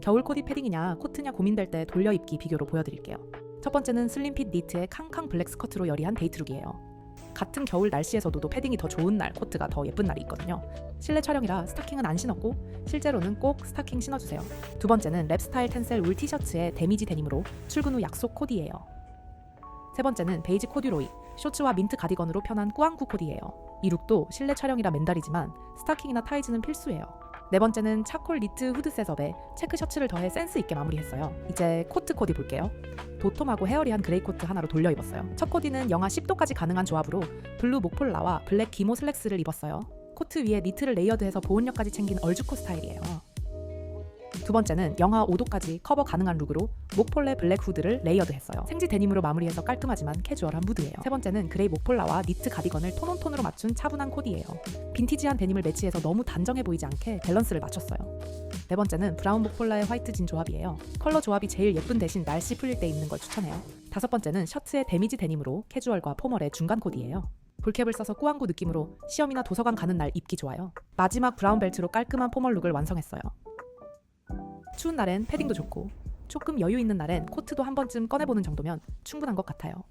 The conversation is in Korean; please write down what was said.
겨울 코디 패딩이냐 코트냐 고민될 때 돌려 입기 비교로 보여드릴게요. 첫 번째는 슬림핏 니트의 캉캉 블랙 스커트로 여리한 데이트룩이에요. 같은 겨울 날씨에서도 패딩이 더 좋은 날, 코트가 더 예쁜 날이 있거든요. 실내 촬영이라 스타킹은 안 신었고 실제로는 꼭 스타킹 신어주세요. 두 번째는 랩스타일 텐셀 울 티셔츠에 데미지 데님으로 출근 후 약속 코디예요. 세 번째는 베이지 코듀로이, 쇼츠와 민트 가디건으로 편한 꾸안꾸 코디예요. 이 룩도 실내 촬영이라 맨달이지만 스타킹이나 타이즈는 필수예요. 네 번째는 차콜 니트 후드 셋업에 체크 셔츠를 더해 센스 있게 마무리했어요. 이제 코트 코디 볼게요. 도톰하고 헤어리한 그레이 코트 하나로 돌려 입었어요. 첫 코디는 영하 10도까지 가능한 조합으로 블루 목폴라와 블랙 기모 슬랙스를 입었어요. 코트 위에 니트를 레이어드해서 보온력까지 챙긴 얼주코 스타일이에요. 두 번째는 영하 5도까지 커버 가능한 룩으로 목폴레 블랙 후드를 레이어드했어요. 생지 데님으로 마무리해서 깔끔하지만 캐주얼한 무드예요. 세 번째는 그레이 목폴라와 니트 가디건을 톤온톤으로 맞춘 차분한 코디예요. 빈티지한 데님을 매치해서 너무 단정해 보이지 않게 밸런스를 맞췄어요. 네 번째는 브라운 목폴라의 화이트 진 조합이에요. 컬러 조합이 제일 예쁜 대신 날씨 풀릴 때 입는 걸 추천해요. 다섯 번째는 셔츠의 데미지 데님으로 캐주얼과 포멀의 중간 코디예요. 볼캡을 써서 꾸안꾸 느낌으로 시험이나 도서관 가는 날 입기 좋아요. 마지막 브라운 벨트로 깔끔한 포멀 룩을 완성했어요. 추운 날엔 패딩도 좋고 조금 여유 있는 날엔 코트도 한 번쯤 꺼내보는 정도면 충분한 것 같아요.